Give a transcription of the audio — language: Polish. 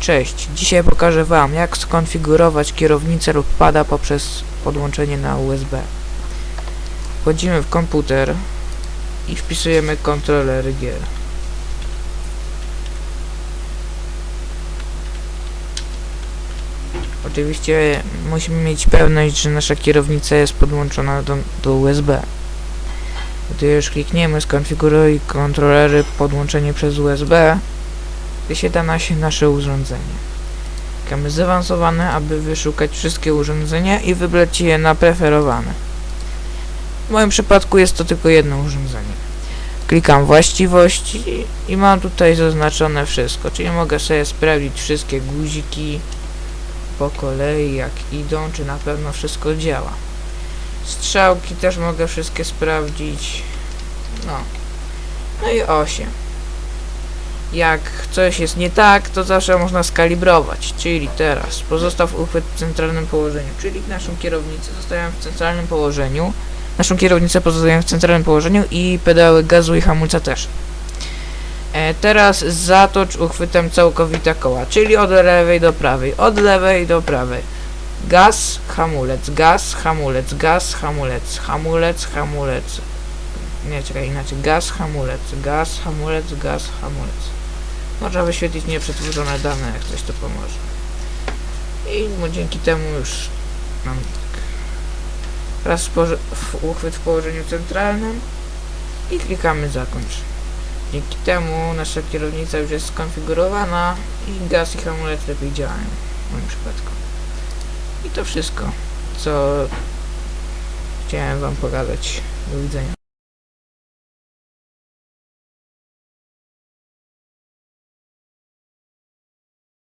Cześć, dzisiaj pokażę Wam jak skonfigurować kierownicę lub pada poprzez podłączenie na USB. Wchodzimy w komputer i wpisujemy kontroler gier. Oczywiście musimy mieć pewność, że nasza kierownica jest podłączona do, do USB. Gdy już klikniemy skonfiguruj kontrolery podłączenie przez USB, wyświetla się nasze urządzenie. Klikamy zaawansowane, aby wyszukać wszystkie urządzenia i wybrać je na preferowane. W moim przypadku jest to tylko jedno urządzenie. Klikam właściwości i mam tutaj zaznaczone wszystko, czyli mogę sobie sprawdzić wszystkie guziki po kolei, jak idą, czy na pewno wszystko działa. Strzałki też mogę wszystkie sprawdzić. No. No i 8 jak coś jest nie tak, to zawsze można skalibrować. Czyli teraz pozostaw uchwyt w centralnym położeniu, czyli naszą kierownicę zostawiam w centralnym położeniu. Naszą kierownicę pozostawiam w centralnym położeniu i pedały gazu i hamulca też. E, teraz zatocz uchwytem całkowite koła, czyli od lewej do prawej, od lewej do prawej. Gaz, hamulec, gaz, hamulec, gaz, hamulec, hamulec, hamulec. Nie, czekaj, inaczej. Gaz, hamulec, gaz, hamulec, gaz, hamulec. Można wyświetlić nieprzetworzone dane, jak coś to pomoże. I dzięki temu już mam tak. Raz w uchwyt w położeniu centralnym i klikamy zakończ. Dzięki temu nasza kierownica już jest skonfigurowana i gaz i hamulec lepiej działają w moim przypadku. I to wszystko, co chciałem wam pokazać. Do widzenia.